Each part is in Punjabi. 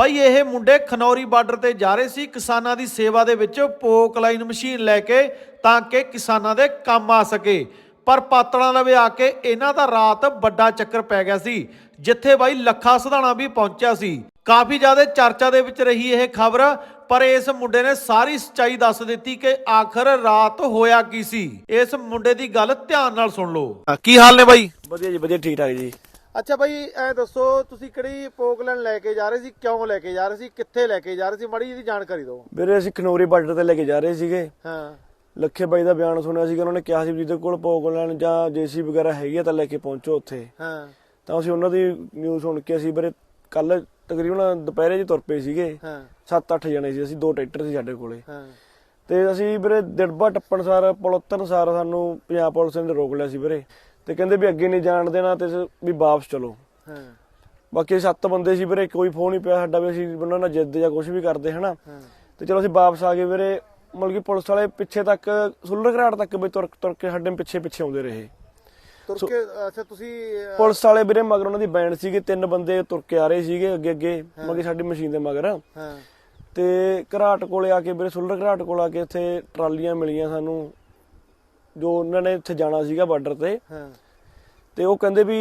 ਬਾਈ ਇਹ ਮੁੰਡੇ ਖਨੌਰੀ ਬਾਰਡਰ ਤੇ ਜਾ ਰਹੇ ਸੀ। ਕਿਸਾਨਾਂ ਦੀ ਸੇਵਾ ਦੇ ਵਿੱਚ ਪੋਕ ਲਾਈਨ ਮਸ਼ੀਨ ਲੈ ਕੇ ਤਾਂ ਕਿ ਕਿਸਾਨਾਂ ਦੇ ਕੰਮ ਆ ਸਕੇ। ਪਰ ਪਾਤੜਾਂ ਲਵੇ ਆ ਕੇ ਇਹਨਾਂ ਦਾ ਰਾਤ ਵੱਡਾ ਚੱਕਰ ਪੈ ਗਿਆ ਸੀ ਜਿੱਥੇ ਬਾਈ ਲੱਖਾ ਸਧਾਣਾ ਵੀ ਪਹੁੰਚਿਆ ਸੀ। ਕਾਫੀ ਜ਼ਿਆਦਾ ਚਰਚਾ ਦੇ ਵਿੱਚ ਰਹੀ ਇਹ ਖਬਰ ਪਰ ਇਸ ਮੁੰਡੇ ਨੇ ਸਾਰੀ ਸੱਚਾਈ ਦੱਸ ਦਿੱਤੀ ਕਿ ਆਖਰ ਰਾਤ ਹੋਇਆ ਕੀ ਸੀ। ਇਸ ਮੁੰਡੇ ਦੀ ਗੱਲ ਧਿਆਨ ਨਾਲ ਸੁਣ ਲਓ। ਕੀ ਹਾਲ ਨੇ ਬਾਈ? ਵਧੀਆ ਜੀ ਵਧੀਆ ਠੀਕ ਠਾਕ ਜੀ। ਅੱਛਾ ਬਾਈ ਐ ਦੱਸੋ ਤੁਸੀਂ ਕਿਹੜੀ ਪੋਕਲੈਂਡ ਲੈ ਕੇ ਜਾ ਰਹੇ ਸੀ ਕਿਉਂ ਲੈ ਕੇ ਜਾ ਰਹੇ ਸੀ ਕਿੱਥੇ ਲੈ ਕੇ ਜਾ ਰਹੇ ਸੀ ਮਾੜੀ ਜਿਹੀ ਜਾਣਕਾਰੀ ਦਿਓ। ਵੀਰੇ ਅਸੀਂ ਖਨੌਰੀ ਬਾਰਡਰ ਤੇ ਲੈ ਕੇ ਜਾ ਰਹੇ ਸੀਗੇ। ਹਾਂ। ਲੱਖੇ ਬਾਈ ਦਾ ਬਿਆਨ ਸੁਣਿਆ ਸੀਗਾ ਉਹਨਾਂ ਨੇ ਕਿਹਾ ਸੀ ਵੀ ਜਿਹਦੇ ਕੋਲ ਪੋਗਲੈਂਡ ਜਾਂ ਜੇਸੀ ਵਗੈਰਾ ਹੈਗੀ ਆ ਤਾਂ ਲੈ ਕੇ ਪਹੁੰਚੋ ਉੱਥੇ। ਹਾਂ। ਤਾਂ ਅਸੀਂ ਉਹਨਾਂ ਦੀ ਨਿਊਜ਼ ਸੁਣ ਕੇ ਅਸੀਂ ਵੀਰੇ ਕੱਲ ਤਕਰੀਬਨ ਦੁਪਹਿਰੇ ਜੀ ਤੁਰ ਪਏ ਸੀਗੇ। ਹਾਂ। 7-8 ਜਣੇ ਸੀ ਅਸੀਂ ਦੋ ਟਰੈਕਟਰ ਸੀ ਸਾਡੇ ਕੋਲੇ। ਹਾਂ। ਤੇ ਅਸੀਂ ਵੀਰੇ ਦਿੜਬਾ ਟੱਪਣ ਸਾਰ ਪੁਲ ਉਤਰਨ ਸਾਰ ਸਾਨੂੰ ਪੰਜਾਬ ਪੁਲਿਸ ਨੇ ਰੋਕ ਲਿਆ ਸੀ ਵੀਰੇ। ਤੇ ਕਹਿੰਦੇ ਵੀ ਅੱਗੇ ਨਹੀਂ ਜਾਣ ਦੇਣਾ ਤੇ ਵੀ ਵਾਪਸ ਚਲੋ। ਹਾਂ। ਬਾਕੀ ਸੱਤ ਬੰਦੇ ਸੀ ਵੀਰੇ ਕੋਈ ਫੋਨ ਨਹੀਂ ਪਿਆ ਸਾਡਾ ਵੀ ਅਸੀਂ ਉਹਨਾਂ ਨਾਲ ਜਿੱਦ ਜਾਂ ਕੁਝ ਵੀ ਕਰਦੇ ਹਨਾ। ਤੇ ਚਲੋ ਅਸੀਂ ਵਾਪਸ ਆ ਗਏ ਵੀਰੇ ਮਤਲਬ ਕਿ ਪੁਲਿਸ ਵਾਲੇ ਪਿੱਛੇ ਤੱਕ ਸੁਲਰ ਘਰਾਟ ਤੱਕ ਵੀ ਤੁਰ ਤੁਰ ਕੇ ਸਾਡੇ ਪਿੱਛੇ ਪਿੱਛੇ ਆਉਂਦੇ ਰਹੇ। ਤੁਰ ਕੇ ਅੱਛਾ ਤੁਸੀਂ ਪੁਲਿਸ ਵਾਲੇ ਵੀਰੇ ਮਗਰ ਉਹਨਾਂ ਦੀ ਬੈਂਡ ਸੀਗੇ ਤਿੰਨ ਬੰਦੇ ਤੁਰ ਕੇ ਆ ਰਹੇ ਸੀਗੇ ਅੱਗੇ ਅੱਗੇ ਕਿ ਸਾਡੀ ਮਸ਼ੀਨ ਦੇ ਮਗਰ। ਹਾਂ। ਤੇ ਘਰਾਟ ਕੋਲੇ ਆ ਕੇ ਵੀਰੇ ਸੁਲਰ ਘਰਾਟ ਕੋਲ ਆ ਕੇ ਇੱਥੇ ਟਰਾਲੀਆਂ ਮਿਲੀਆਂ ਸਾਨੂੰ ਜੋ ਉਹਨਾਂ ਨੇ ਇੱਥੇ ਜਾਣਾ ਸੀਗਾ ਬਾਰਡਰ ਤੇ ਹਾਂ। ਤੇ ਉਹ ਕਹਿੰਦੇ ਵੀ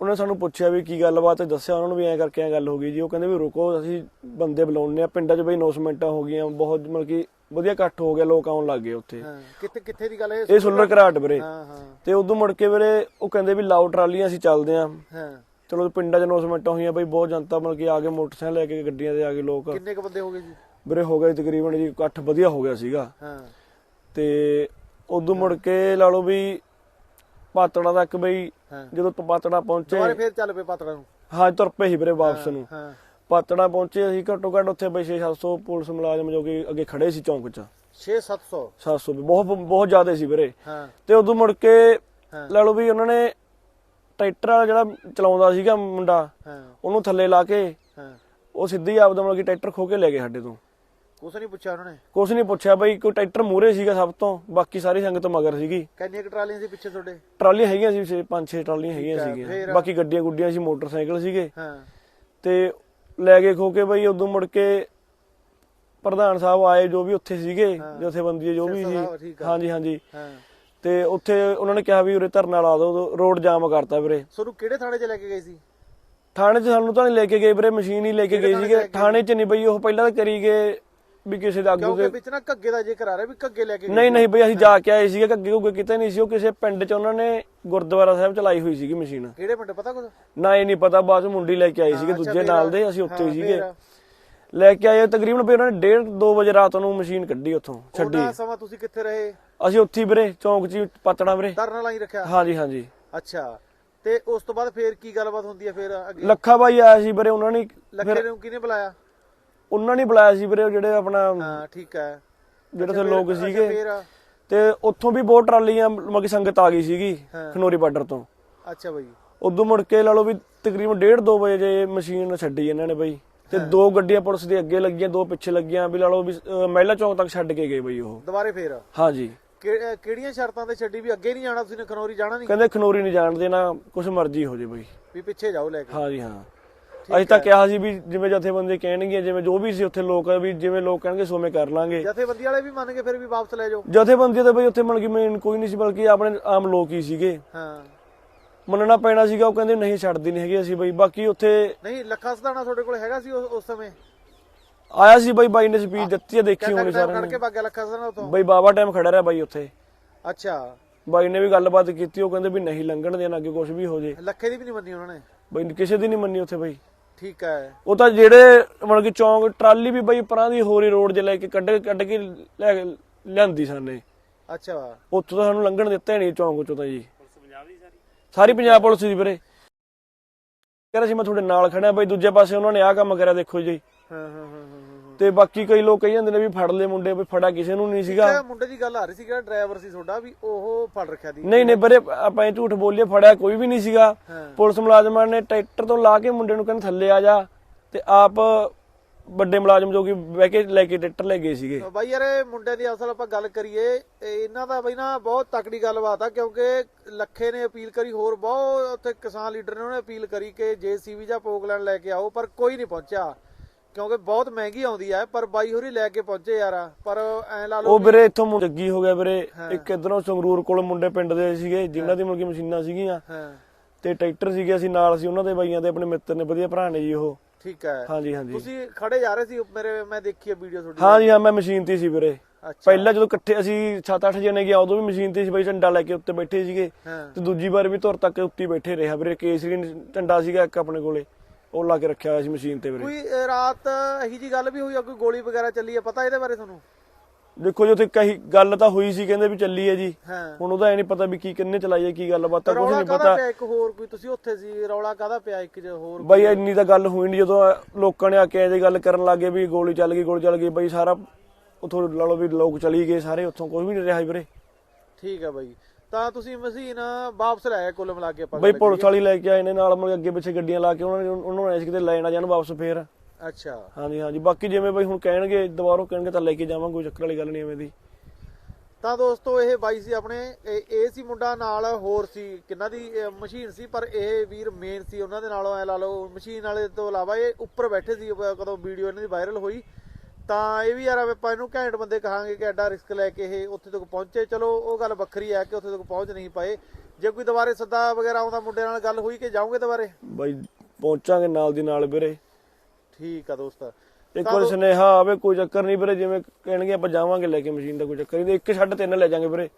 ਉਹਨਾਂ ਨੇ ਸਾਨੂੰ ਪੁੱਛਿਆ ਵੀ ਕੀ ਗੱਲਬਾਤ ਹੈ ਦੱਸਿਆ ਉਹਨਾਂ ਨੂੰ ਵੀ ਐਂ ਕਰਕੇ ਐਂ ਗੱਲ ਹੋ ਗਈ ਜੀ। ਉਹ ਕਹਿੰਦੇ ਵੀ ਰੁਕੋ ਅਸੀਂ ਬੰਦੇ ਬੁਲਾਉਣੇ ਆ ਪਿੰਡਾਂ 'ਚ ਬਈ ਨੌਸਮੈਂਟਾਂ ਹੋ ਗਈਆਂ ਬਹੁਤ ਮਤਲਬ ਕਿ ਵਧੀਆ ਇਕੱਠ ਹੋ ਗਿਆ ਲੋਕ ਆਉਣ ਲੱਗ ਗਏ ਉੱਥੇ। ਹਾਂ ਕਿੱਥੇ ਕਿੱਥੇ ਦੀ ਗੱਲ ਹੈ? ਇਹ ਸੁਲਰ ਘਰਾਟ ਵੀਰੇ। ਹਾਂ ਹਾਂ। ਤੇ ਉਦੋਂ ਮੁੜ ਕੇ ਵੀਰੇ ਉਹ ਕਹਿੰਦੇ ਵੀ ਲਾਓ ਟਰਾਲੀਆਂ ਅਸੀਂ ਚੱਲਦੇ ਆਂ ਹਾਂ। ਚਲੋ ਪਿੰਡਾਂ 'ਚ ਨੌਸਮੈਂਟਾਂ ਹੋਈਆਂ ਬਈ ਬਹੁਤ ਜਨਤਾ ਮਤਲਬ ਕਿ ਆ ਕੇ ਮੋਟਰਸਾਈਕਲ ਲੈ ਕੇ ਗੱਡੀਆਂ ਤੇ ਆ ਗਏ ਲੋਕ। ਕਿੰਨੇ ਕ ਬੰਦੇ ਹੋ ਗਏ ਜੀ? ਵੀਰੇ ਹੋ ਗਏ ਤਕਰੀਬਨ ਜੀ ਇਕੱਠ ਵਧੀਆ ਹੋ ਗਿਆ ਸੀਗਾ। ਹਾਂ। ਤੇ ਉਦੋਂ ਮੁੜ ਕੇ ਲਾ ਲਓ ਵੀ ਪਾਤੜਾ ਤੱਕ ਬਈ ਹਾਂ। ਜਦੋਂ ਪ- ਪਾਤੜਾ ਪਹੁੰਚੇ। ਦੁਬਾਰੇ ਫੇਰ ਚੱਲ ਪਏ ਪਾਤੜਾ ਨੂੰ? ਹਾਂ ਤੁਰ ਪਏ ਸੀ ਵੀਰੇ ਵਾਪਸ ਨੂੰ। ਹਾਂ। ਪਾਤੜਾ ਪਹੁੰਚੇ ਅਸੀਂ ਘੱਟੋ ਘੱਟ ਉੱਥੇ ਬਈ 6-700 ਪੁਲਿਸ ਮੁਲਾਜ਼ਮ ਜੋ ਕਿ ਅੱਗੇ ਖੜੇ ਸੀ ਚੌਂਕ 'ਚ। 6-700 700 ਵੀ ਬਹੁਤ ਬਹੁਤ ਜ਼ਿਆਦਾ ਸੀ ਵੀਰੇ। ਹਾਂ। ਤੇ ਉਦੋਂ ਮੁੜ ਕੇ ਹਾਂ। ਲੈ ਲਓ ਵੀ ਉਹਨਾਂ ਨੇ ਟਰੈਕਟਰ ਵਾਲਾ ਜਿਹੜਾ ਚਲਾਉਂਦਾ ਸੀਗਾ ਮੁੰਡਾ ਹਾਂ। ਉਹਨੂੰ ਥੱਲੇ ਲਾ ਕੇ ਹਾਂ। ਉਹ ਸਿੱਧੀ ਆਪਦਾ ਮਤਲਬ ਕਿ ਟਰੈਕਟਰ ਖੋ ਕੇ ਲੈ ਗਏ ਸਾਡੇ ਤੋਂ। ਕੁਛ ਨਹੀਂ ਪੁੱਛਿਆ ਉਹਨਾਂ ਨੇ? ਕੁਛ ਨਹੀਂ ਪੁੱਛਿਆ ਬਈ ਕੋਈ ਟਰੈਕਟਰ ਮੂਰੇ ਸੀਗਾ ਸਭ ਤੋਂ ਬਾਕੀ ਸਾਰੀ ਸੰਗਤ ਮਗਰ ਸੀਗੀ। ਕਿੰਨੀਆਂ ਕੁ ਟਰਾਲੀਆਂ ਸੀ ਪਿੱਛੇ ਤੁਹਾਡੇ? ਟਰਾਲੀਆਂ ਹੈਗੀਆਂ ਸੀ ਛੇ ਪੰਜ ਛੇ ਟਰਾਲੀਆਂ ਹੈਗੀਆਂ ਠੀਕ ਆ, ਸੀਗੀਆਂ। ਫਿਰ? ਬਾਕੀ ਗੱਡੀਆਂ ਗੁੱਡੀਆਂ ਸੀ ਮੋਟਰਸਾਈਕਲ ਸੀਗੇ। ਹਾਂ। ਤੇ ਲੈ ਕੇ ਖੋ ਕੇ ਬਈ ਉਦੋਂ ਮੁੜ ਕੇ ਪ੍ਰਧਾਨ ਸਾਹਿਬ ਆਏ ਜੋ ਵੀ ਉੱਥੇ ਸੀਗੇ ਹਾਂ। ਜਥੇਬੰਦੀ ਜੋ ਵੀ ਸਿਰਸਾ ਸਾਹਿਬ, ਸੀ ਠੀਕ ਆ। ਹਾਂਜੀ ਹਾਂਜੀ। ਹਾਂ। ਤੇ ਉੱਥੇ ਉਹਨਾਂ ਨੇ ਕਿਹਾ ਵੀ ਉਰੇ ਧਰਨਾ ਲਾ ਦਿਓ ਰੋਡ ਜਾਮ ਕਰਤਾ ਵੀਰੇ। ਤੁਹਾਨੂੰ ਕਿਹੜੇ ਥਾਣੇ 'ਚ ਲੈ ਕੇ ਗਏ ਸੀ? ਥਾਣੇ 'ਚ ਸਾਨੂੰ ਤਾਂ ਨਹੀਂ ਲੈ ਕੇ ਗਏ ਵੀਰੇ ਮਸ਼ੀਨ ਹੀ ਲੈ ਕੇ ਕਿਹੜੇ ਗਏ ਥਾਣੇ ਸੀਗੇ। ਲੈ ਕੇ ਥਾਣੇ 'ਚ ਨਹੀਂ ਬਈ ਉਹ ਪਹਿਲਾਂ ਤਾਂ ਕਰੀ ਗਏ ਵੀ ਕਿਸੇ ਦੇ ਕਿਉਂਕਿ ਦੇ ਵਿੱਚ ਨਾ ਘੱਗੇ ਦਾ ਜ਼ਿਕਰ ਆ ਰਿਹਾ ਵੀ ਘੱਗੇ ਲੈ ਕੇ ਨਹੀਂ ਨਹੀਂ ਬਈ ਅਸੀਂ ਜਾ ਕੇ ਆਏ ਸੀਗੇ ਅੱਗੇ ਕੋਈ ਕਿਤੇ ਨਹੀਂ ਸੀ ਉਹ ਕਿਸੇ ਪਿੰਡ 'ਚ ਉਹਨਾਂ ਨੇ ਗੁਰਦੁਆਰਾ ਸਾਹਿਬ ਚਲਾਈ ਹੋਈ ਸੀਗੀ ਮਸ਼ੀਨ। ਕਿਹੜੇ ਪਿੰਡ ਪਤਾ ਕੁਝ ਨਾ ਇਹ ਨਹੀਂ ਪਤਾ ਬਾਅਦ ਮੁੰਡੀ ਲੈ ਕੇ ਆਈ ਸੀਗੇ ਦੂਜੇ ਨਾਲ ਦੇ ਅਸੀਂ ਉੱਥੇ ਸੀਗੇ? ਲੈ ਕੇ ਆਏ ਤਕਰੀਬਨ ਫਿਰ ਉਹਨਾਂ ਨੇ 1:30 2 ਵਜੇ ਰਾਤ ਨੂੰ ਮਸ਼ੀਨ ਕੱਢੀ ਉੱਥੋਂ ਛੱਡੀ। ਉਹਨਾਂ ਸਮਾਂ ਤੁਸੀਂ ਕਿੱਥੇ ਰਹੇ? ਅਸੀਂ ਉੱਥੇ ਵੀਰੇ ਚੌਂਕ 'ਚ ਹੀ ਪਤੜਾ ਵੀਰੇ। ਧਰਨਾ ਲਾਈ ਰੱਖਿਆ? ਹਾਂਜੀ ਹਾਂਜੀ। ਅੱਛਾ ਤੇ ਉਸ ਤੋਂ ਬਾਅਦ ਫੇਰ ਕੀ ਗੱਲਬਾਤ ਹੁੰਦੀ ਹੈ ਫੇਰ ਅੱਗੇ? ਲੱਖਾ ਬਾਈ ਆਇਆ ਸੀ ਵੀਰੇ ਉਹਨਾਂ ਨੇ ਲੱਖੇ ਨੂੰ ਕਿਹਨੇ ਬੁਲਾਇਆ? ਉਹਨਾਂ ਨੇ ਬੁਲਾਇਆ ਸੀ ਵੀਰੇ ਉਹ ਜਿਹੜੇ ਆਪਣਾ ਹਾਂ ਠੀਕ ਹੈ। ਜਿਹੜੇ ਉੱਥੇ ਲੋਕ ਸੀਗੇ। ਫੇਰ ਤੇ ਉੱਥੋਂ ਵੀ ਬਹੁਤ ਟਰਾਲੀਆਂ ਮਗੀ ਸੰਗਤ ਆ ਗਈ ਸੀਗੀ ਹਾਂ। ਖਨੋਰੀ ਬਾਰਡਰ ਤੋਂ। ਅੱਛਾ ਬਈ। ਉਦੋਂ ਮੁੜ ਕੇ ਲਾ ਲਓ ਵੀ ਤਕਰੀਬਨ 1:30 2 ਵਜੇ ਜੇ ਮਸ਼ੀਨ ਛੱਡੀ ਇਹਨਾਂ ਨੇ ਬਈ। ਤੇ ਦੋ ਗੱਡੀਆਂ ਪੁਲਿਸ ਦੇ ਅੱਗੇ ਲੱਗੀਆਂ ਦੋ ਪਿੱਛੇ ਲੱਗੀਆਂ ਵੀ ਲਾ ਲਓ ਵੀ ਅਹ, ਮਹਿਲਾ ਚੌਂਕ ਤੱਕ ਛੱਡ ਕੇ ਗਏ ਬਈ ਉਹ। ਦੁਬਾਰੇ ਫੇਰ? ਹਾਂਜੀ। ਕਿ- ਅਹ ਕਿਹੜੀਆਂ ਸ਼ਰਤਾਂ ਤੇ ਛੱਡੀ ਵੀ ਅੱਗੇ ਨਹੀਂ ਜਾਣਾ ਤੁਸੀਂ ਨੇ ਖਨੌਰੀ ਜਾਣਾ ਨਹੀਂ ਕਹਿੰਦੇ ਖਨੋਰੀ ਨਹੀਂ ਜਾਣ ਦੇਣਾ ਕੁਛ ਮਰਜ਼ੀ ਹੋ ਜੇ ਬਈ। ਵੀ ਪਿੱਛੇ ਜਾਓ ਲੈ ਕੇ। ਹਾਂਜੀ ਹਾਂ। ਅਸੀਂ ਤਾਂ ਕਿਹਾ ਸੀ ਵੀ ਜਿਵੇਂ ਜਥੇਬੰਦੀ ਕਹਿਣਗੇ ਜਿਵੇਂ ਜੋ ਵੀ ਸੀ ਉੱਥੇ ਲੋਕ ਵੀ ਜਿਵੇਂ ਲੋਕ ਕਹਿਣਗੇ ਸੋਵੇਂ ਕਰ ਲਾਂਗੇ। ਜਥੇਬੰਦੀ ਵਾਲੇ ਵੀ ਮੰਨ ਗਏ ਫਿਰ ਵੀ ਵਾਪਸ ਲੈ ਜਾਓ। ਜਥੇਬੰਦੀ ਤੇ ਬਈ ਉੱਥੇ ਮਨ ਕਿ ਮੇਨ ਕੋਈ ਨਹੀਂ ਸੀ ਬਲਕਿ ਆਪਣੇ ਆਮ ਲੋਕ ਹੀ ਸੀਗੇ। ਹਾਂ। ਮੰਨਣਾ ਪੈਣਾ ਸੀਗਾ ਉਹ ਕਹਿੰਦੇ ਨਹੀਂ ਛੱਡਦੀ ਨਹੀਂ ਹੈਗੀ ਅਸੀਂ ਬਈ ਬਾਕੀ ਉੱਥੇ ਨਹੀਂ ਲੱਖਾ ਸਦਾਣਾ ਤੁਹਾਡੇ ਕੋਲ ਹੈਗਾ ਸੀ ਉਸ ਸਮੇਂ? ਆਇਆ ਸੀ ਬਈ ਬਾਈ ਨੇ ਸਪੀਚ ਦਿੱਤੀ ਹੈ ਦੇਖੀ ਹੋਣੀ ਸਾਰਿਆਂ ਨੇ। ਭਾਗਿਆ ਲੱਖਾ ਸਦਾਣਾ ਉਤੋਂ ਬਈ ਬਾਬਾ ਟਾਈਮ ਖੜਾ ਰਿਹਾ ਬਾਈ ਉੱਥੇ। ਅੱਛਾ। ਬਾਈ ਨੇ ਵੀ ਗੱਲਬਾਤ ਕੀਤੀ ਉਹ ਕਹਿੰਦੇ ਵੀ ਨਹੀਂ ਲੰਘਣ ਦੇਣਾ ਅੱਗੇ ਕੁਝ ਵੀ ਹੋ ਜੇ। ਲੱਖੇ ਦੀ ਵੀ ਨਹੀਂ ਮੰਨੀ ਉਹਨਾਂ ਨੇ? ਬਈ ਕਿਸੇ ਦੀ ਨਹੀਂ ਮੰਨੀ ਉੱਥੇ ਬਈ। ਠੀਕ ਹੈ। ਉਹ ਤਾਂ ਜਿਹੜੇ ਮਤਲਬ ਕਿ ਚੌਂਕ ਟਰਾਲੀ ਵੀ ਬਈ ਪਰਾਂ ਦੀ ਹੋਰੀ ਰੋਡ 'ਚ ਲੈ ਕੇ ਕੱਢ ਕੱਢ ਕੇ ਲੈ ਕੇ ਲਿਆਂਦੀ ਸਾਨੇ ਅੱਛਾ। ਉੱਥੋਂ ਤਾਂ ਸਾਨੂੰ ਲੰਘਣ ਦਿੱਤਾ ਨਹੀਂ ਚੌਂਕ ਚੋਂ ਤਾਂ ਜੀ। ਸਾਰੀ ਪੰਜਾਬ ਪੁਲਿਸ ਸੀ ਵੀਰੇ। ਕਹਿੰਦਾ ਸੀ ਮੈਂ ਤੁਹਾਡੇ ਨਾਲ ਖੜਾ ਬਈ ਦੂਜੇ ਪਾਸੇ ਉਹਨਾਂ ਨੇ ਆਹ ਕੰਮ ਕਰਿਆ ਦੇਖੋ ਜੀ। ਹਾਂ ਹਾਂ, ਹਾਂ। ਤੇ ਬਾਕੀ ਕਈ ਲੋਕ ਕਹੀ ਜਾਂਦੇ ਨੇ ਵੀ ਫੜ ਲਏ ਮੁੰਡੇ ਵੀ ਫੜਾ ਕਿਸੇ ਨੂੰ ਨਹੀਂ ਸੀਗਾ। ਇਹ ਮੁੰਡੇ ਦੀ ਗੱਲ ਆ ਰਹੀ ਸੀ ਡਰਾਈਵਰ ਸੀ ਤੁਹਾਡਾ ਵੀ ਉਹ ਫੜ ਰੱਖਿਆ ਦੀ। ਨਹੀਂ ਨਹੀਂ ਵੀਰੇ ਆਪਾਂ ਇਹ ਝੂਠ ਬੋਲੀਏ ਫੜਿਆ ਕੋਈ ਵੀ ਨਹੀਂ ਸੀਗਾ। ਪੁਲਿਸ ਮੁਲਾਜ਼ਮਾਂ ਨੇ ਟਰੈਕਟਰ ਤੋਂ ਲਾ ਕੇ ਮੁੰਡੇ ਨੂੰ ਕਹਿੰਦੇ ਥੱਲੇ ਆ ਜਾ ਤੇ ਆਪ ਵੱਡੇ ਮੁਲਾਜ਼ਮ ਜੋ ਕਿ ਬਹਿ ਕੇ ਲੈ ਕੇ ਟਰੈਕਟਰ ਲੈ ਗਏ ਸੀਗੇ। ਬਾਈ ਯਾਰ ਇਹ ਮੁੰਡਿਆਂ ਦੀ ਅਸਲ ਆਪਾਂ ਗੱਲ ਕਰੀਏ ਇਹ ਇਹਨਾਂ ਦਾ ਬਈ ਨਾ ਬਹੁਤ ਤਕੜੀ ਗੱਲਬਾਤ ਆ ਕਿਉਂਕਿ ਲੱਖੇ ਨੇ ਅਪੀਲ ਕਰੀ ਹੋਰ ਬਹੁਤ ਉੱਥੇ ਕਿਸਾਨ ਲੀਡਰ ਨੇ ਉਹਨੇ ਅਪੀਲ ਕਰੀ ਕਿ ਜੇਸੀਬੀ ਜਾਂ ਪੋਕਲੈਂਡ ਲੈ ਕੇ ਆਓ ਪਰ ਕੋਈ ਨਹੀਂ ਪਹੁੰਚਿਆ। ਕਿਉਂਕਿ ਬਹੁਤ ਮਹਿੰਗੀ ਆਉਂਦੀ ਹੈ ਪਰ ਬਾਈ ਹੋਰੀ ਲੈ ਕੇ ਪਹੁੰਚੇ ਯਾਰ ਪਰ ਐ ਲਾ ਲਓ ਉਹ ਵੀਰੇ ਇੱਥੋਂ ਜੱਗੀ ਹੋ ਗਿਆ ਵੀਰੇ। ਇੱਕ ਇਧਰੋਂ ਸੰਗਰੂਰ ਕੋਲ ਮੁੰਡੇ ਪਿੰਡ ਦੇ ਸੀਗੇ ਜਿਨ੍ਹਾਂ ਦੀ ਮਲਕੀ ਮਸ਼ੀਨਾਂ ਸੀਗੀਆਂ। ਤੇ ਟਰੈਕਟਰ ਸੀਗੇ ਅਸੀਂ ਨਾਲ ਸੀ ਉਹਨਾਂ ਦੇ ਬਾਈਆਂ ਦੇ ਆਪਣੇ ਮਿੱਤਰ ਨੇ ਵਧੀਆ ਭਰਾ ਨੇ ਜੀ ਉਹ। ਠੀਕ ਹੈ ਹਾਂਜੀ ਹਾਂਜੀ। ਤੁਸੀਂ ਖੜੇ ਜਾ ਰਹੇ ਸੀ ਮੇਰੇ ਮੈਂ ਦੇਖੀ ਹੈ ਵੀਡੀਓ ਤੁਹਾਡੀ। ਹਾਂਜੀ ਹਾਂ ਮੈਂ ਮਸ਼ੀਨ ਤੇ ਸੀ ਵੀਰੇ। ਪਹਿਲਾਂ ਜਦੋਂ ਇਕੱਠੇ ਅਸੀਂ 7-8 ਜਣੇ ਗਿਆ ਉਦੋਂ ਵੀ ਮਸ਼ੀਨ ਤੇ ਸੀ ਬਾਈ ਝੰਡਾ ਲੈ ਕੇ ਉੱਤੇ ਬੈਠੇ ਸੀਗੇ। ਤੇ ਦੂਜੀ ਵਾਰ ਵੀ ਧੁਰ ਤੱਕ ਉੱਤੇ ਬੈਠੇ ਰਿਹਾ ਵੀਰੇ। ਕੇਸਰੀ ਝੰਡਾ ਸੀਗਾ ਇੱਕ ਆਪਣੇ ਕੋਲੇ। ਉਹ ਲਾ ਕੇ ਰੱਖਿਆ ਹੋਇਆ ਸੀ ਮਸ਼ੀਨ ਤੇ ਵੀਰੇ। ਕੋਈ ਰਾਤ ਇਹੀ ਜੀ ਗੱਲ ਵੀ ਹੋਈ ਆ ਕੋਈ ਗੋਲੀ ਵਗੈਰਾ ਚੱਲੀ ਆ ਪਤਾ ਇਹਦੇ ਬਾਰੇ ਤੁਹਾਨੂੰ? ਦੇਖੋ ਜੀ ਉੱਥੇ ਕਹੀ ਗੱਲ ਤਾਂ ਹੋਈ ਸੀ ਕਹਿੰਦੇ ਵੀ ਚੱਲੀ ਹੈ ਜੀ। ਹਾਂ। ਹੁਣ ਉਹਦਾ ਐ ਨਹੀਂ ਪਤਾ ਵੀ ਕੀ ਕਿੰਨੇ ਚਲਾਈ ਹੈ ਕੀ ਗੱਲਬਾਤ ਤਾਂ ਕੁਝ ਰੌਲਾ ਨਹੀਂ ਕਾਹਦਾ ਪਤਾ। ਪਿਆ ਇੱਕ ਹੋਰ ਕੋਈ? ਤੁਸੀਂ ਉੱਥੇ ਸੀ ਰੌਲਾ ਕਾਹਦਾ ਪਿਆ ਇੱਕ ਜ ਹੋਰ ਬਾਈ ਇੰਨੀ ਤਾਂ ਗੱਲ ਹੋਈ ਨਹੀਂ ਜਦੋਂ ਲੋਕਾਂ ਨੇ ਆ ਕੇ ਇਹ ਗੱਲ ਕਰਨ ਲੱਗੇ ਵੀ ਗੋਲੀ ਚੱਲ ਗਈ ਗੋਲੀ ਚੱਲ ਗਈ ਬਾਈ ਸਾਰਾ ਉਥੋਂ ਲਾ ਲਓ ਵੀ ਲੋਕ ਚਲੀ ਗਏ ਸਾਰੇ ਉੱਥੋਂ ਕੋਈ ਵੀ ਨਹੀਂ ਰਿਹਾ ਸੀ ਵੀਰੇ। ਠੀਕ ਹੈ ਬਾਈ। ਤਾਂ ਤੁਸੀਂ ਮਸ਼ੀਨ ਵਾਪਸ ਲੈ ਆਏ ਕੁੱਲ ਮਿਲਾ ਕੇ ਆਪਾਂ ਬਾਈ ਪੁਲਿਸ ਵਾਲੀ ਲੈ ਕੇ ਆਏ ਨੇ ਨਾਲ ਮਤਲਬ ਅੱਗੇ ਪਿੱਛੇ ਗੱਡੀਆਂ ਲਾ ਕੇ ਉਹਨਾਂ ਨੇ ਉਹਨਾਂ ਨੂੰ ਐਂ ਸੀ ਕਿਤੇ ਲੈ ਨਾ ਜਾਣ ਵਾਪਸ ਫੇਰ। ਅੱਛਾ। ਹਾਂਜੀ ਹਾਂਜੀ। ਬਾਕੀ ਜਿਵੇਂ ਬਾਈ ਹੁਣ ਕਹਿਣਗੇ ਦੁਬਾਰਾ ਕਹਿਣਗੇ ਤਾਂ ਲੈ ਕੇ ਜਾਵਾਂਗੇ ਕੋਈ ਚੱਕਰ ਵਾਲੀ ਗੱਲ ਨਹੀਂ ਐਵੇਂ ਦੀ। ਤਾਂ ਦੋਸਤੋ ਇਹ ਬਾਈ ਸੀ ਆਪਣੇ ਇਹ ਸੀ ਮੁੰਡਾ ਨਾਲ ਹੋਰ ਸੀ ਕਿੰਨਾ ਦੀ ਮਸ਼ੀਨ ਸੀ ਪਰ ਇਹ ਵੀਰ ਮੇਨ ਸੀ। ਉਹਨਾਂ ਦੇ ਨਾਲੋਂ ਐ ਲਾ ਲਓ ਮਸ਼ੀਨ ਵਾਲੇ ਤੋਂ ਇਲਾਵਾ ਇਹ ਉੱਪਰ ਬੈਠੇ ਸੀ ਕਦੋਂ ਵੀਡੀਓ ਇਹਨਾਂ ਦੀ ਵਾਇਰਲ ਹੋਈ। ਤਾਂ ਇਹ ਵੀ ਯਾਰ ਆਪਾਂ ਇਹਨੂੰ ਘੈਂਟ ਬੰਦੇ ਕਹਾਂਗੇ ਕਿ ਐਡਾ ਰਿਸਕ ਲੈ ਕੇ ਇਹ ਉੱਥੇ ਤੱਕ ਪਹੁੰਚੇ। ਚਲੋ ਉਹ ਗੱਲ ਵੱਖਰੀ ਹੈ ਕਿ ਉੱਥੇ ਤੱਕ ਪਹੁੰਚ ਨਹੀਂ ਪਾਏ। ਜੇ ਕੋਈ ਦੁਬਾਰੇ ਸੱਦਾ ਵਗੈਰਾ ਆਉਂਦਾ ਮੁੰਡੇ ਨਾਲ ਗੱਲ ਹੋਈ ਕਿ ਜਾਓਗੇ ਦੁਬਾਰੇ? ਬਾਈ ਪਹੁੰਚਾਂਗੇ ਨਾਲ ਦੀ ਨਾਲ ਵੀਰੇ। ਠੀਕ ਆ ਦੋਸਤ। ਇੱਕ ਵਾਰ ਸੁਨੇਹਾ ਆਵੇ ਕੋਈ ਚੱਕਰ ਨਹੀਂ ਵੀਰੇ ਜਿਵੇਂ ਕਹਿਣਗੇ ਆਪਾਂ ਜਾਵਾਂਗੇ ਲੈ ਕੇ ਮਸ਼ੀਨ ਦਾ ਕੋਈ ਚੱਕਰ ਨਹੀਂ। ਇੱਕ ਛੱਡ ਤਿੰਨ ਲੈ ਜਾਾਂਗੇ ਵੀਰੇ।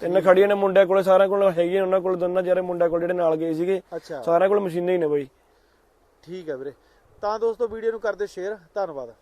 ਤਿੰਨ ਖੜੀਆਂ ਨੇ ਮੁੰਡਿਆਂ ਕੋਲੇ ਸਾਰਿਆਂ ਕੋਲ ਹੈਗੀਆਂ ਉਹਨਾਂ ਕੋਲ ਦੋਨਾਂ ਜਿਹੜੇ ਮੁੰਡਿਆਂ ਕੋਲ ਜਿਹੜੇ ਨਾਲ ਗਏ ਸੀਗੇ। ਸਾਰਿਆਂ ਕੋਲ ਮਸ਼ੀਨਾਂ ਹੀ ਨੇ ਬਾਈ। ਠੀਕ ਹੈ ਵੀਰੇ। ਤਾਂ ਦੋਸਤੋ ਵੀਡੀਓ ਨੂੰ ਕਰਦੇ ਸ਼ੇਅਰ ਧੰਨਵਾਦ।